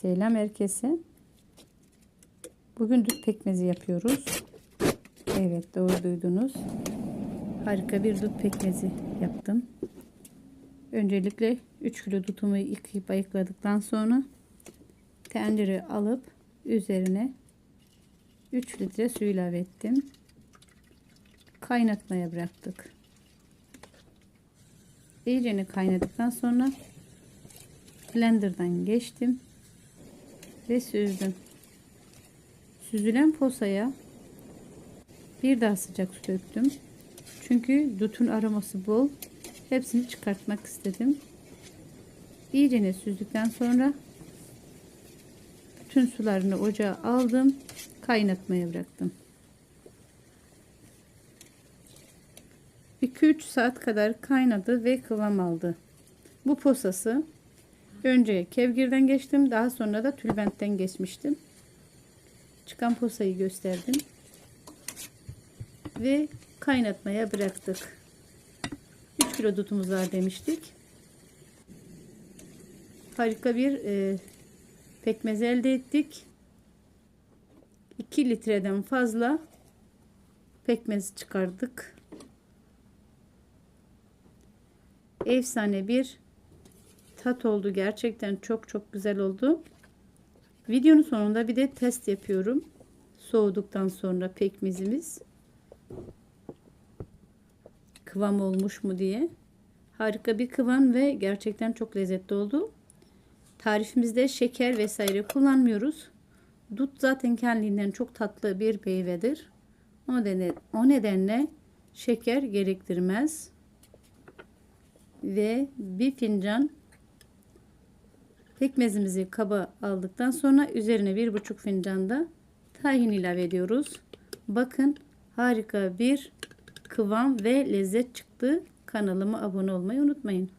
Selam herkese. Bugün dut pekmezi yapıyoruz. Evet doğru duydunuz. Harika bir dut pekmezi yaptım. Öncelikle 3 kilo dutumu yıkayıp ayıkladıktan sonra tencere alıp üzerine 3 litre su ilave ettim. Kaynatmaya bıraktık. İyicene kaynadıktan sonra blenderdan geçtim ve süzdüm. Süzülen posaya bir daha sıcak su döktüm. Çünkü dutun aroması bol. Hepsini çıkartmak istedim. İyicene süzdükten sonra bütün sularını ocağa aldım. Kaynatmaya bıraktım. 2-3 saat kadar kaynadı ve kıvam aldı. Bu posası önce kevgirden geçtim. Daha sonra da tülbentten geçmiştim. Çıkan posayı gösterdim. Ve kaynatmaya bıraktık. 3 kilo dutumuz var demiştik. Harika bir e, pekmez elde ettik. 2 litreden fazla pekmez çıkardık. Efsane bir tat oldu. Gerçekten çok çok güzel oldu. Videonun sonunda bir de test yapıyorum. Soğuduktan sonra pekmezimiz kıvam olmuş mu diye. Harika bir kıvam ve gerçekten çok lezzetli oldu. Tarifimizde şeker vesaire kullanmıyoruz. Dut zaten kendinden çok tatlı bir meyvedir. O nedenle, o nedenle şeker gerektirmez. Ve bir fincan pekmezimizi kaba aldıktan sonra üzerine bir buçuk fincan da tahin ilave ediyoruz. Bakın harika bir kıvam ve lezzet çıktı. Kanalıma abone olmayı unutmayın.